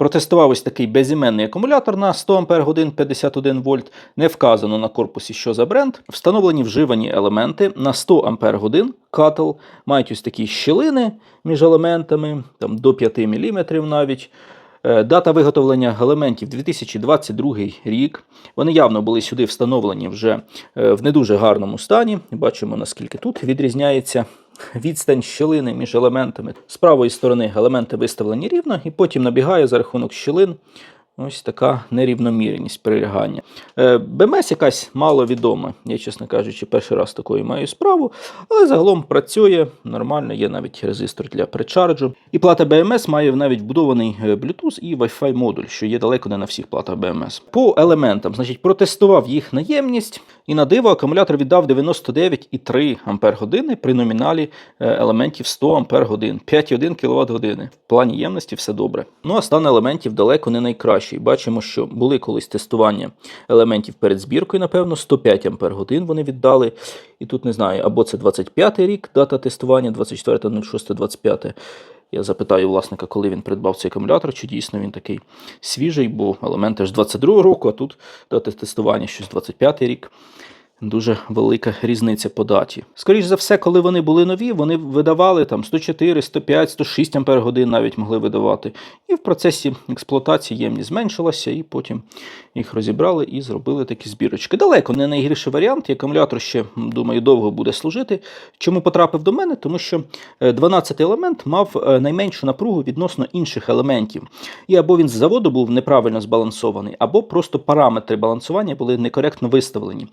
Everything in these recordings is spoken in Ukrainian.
Протестував ось такий безіменний акумулятор на 100 Ах 51 вольт. Не вказано на корпусі, що за бренд. Встановлені вживані елементи на 100 Ах катл. Мають ось такі щілини між елементами, там до 5 мм навіть. Е, Дата виготовлення елементів 2022 рік. Вони явно були сюди встановлені вже е, в не дуже гарному стані. Бачимо, наскільки тут відрізняється відстань щілини між елементами. З правої сторони елементи виставлені рівно, і потім набігає за рахунок щілин. Ось така нерівномірність прилягання. Е, БМС якась маловідома. Я, чесно кажучи, перший раз такою маю справу, але загалом працює нормально, є навіть резистор для пречарджу. І плата BMS має навіть вбудований е, Bluetooth і Wi-Fi модуль, що є далеко не на всіх платах BMS. По елементам, значить, протестував їх наємність, і на диво акумулятор віддав 99,3 Ах при номіналі е, елементів 100 Ах, 5,1 кВт години. В плані ємності все добре. Ну а стан елементів далеко не найкращий. Бачимо, що були колись тестування елементів перед збіркою, напевно, 105 Ах вони віддали. І тут не знаю, або це 25 рік, дата тестування, 24.06.25. Я запитаю власника, коли він придбав цей акумулятор, чи дійсно він такий свіжий, бо елементи ж 22 року, а тут дати тестування щось 25 рік. Дуже велика різниця по даті. Скоріше за все, коли вони були нові, вони видавали там 104, 105, 106 ампер годин навіть могли видавати. І в процесі експлуатації ємність зменшилася, і потім їх розібрали і зробили такі збірочки. Далеко не найгірший варіант. І акумулятор ще, думаю, довго буде служити. Чому потрапив до мене? Тому що 12 елемент мав е, найменшу напругу відносно інших елементів. І або він з заводу був неправильно збалансований, або просто параметри балансування були некоректно виставлені.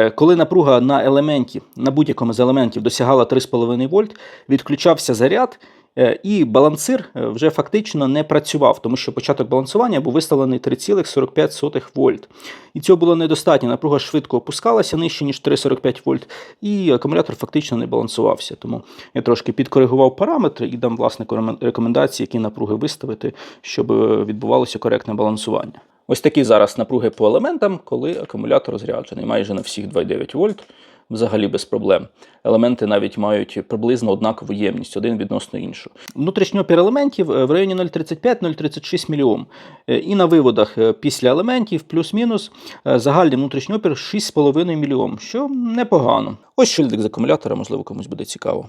Е, Коли напруга на елементі, на будь-якому з елементів досягала 3,5 вольт, відключався заряд. е, І балансир е, вже фактично не працював, тому що початок балансування був виставлений 3,45 вольт. І цього було недостатньо. Напруга швидко опускалася нижче, ніж 3,45 вольт, і акумулятор фактично не балансувався. Тому я трошки підкоригував параметри і дам власне рекомендації, які напруги виставити, щоб відбувалося коректне балансування. Ось такі зараз напруги по елементам, коли акумулятор розряджений. Майже на всіх 2,9 вольт, взагалі без проблем. Елементи навіть мають приблизно однакову ємність один відносно іншого. Внутрішній опір елементів е, в районі 0,35-0,36 мОм. Е, І на виводах е, після елементів плюс-мінус загальний внутрішній опір 6,5 мОм, що непогано. Ось шильдик з акумулятора, можливо, комусь буде цікаво.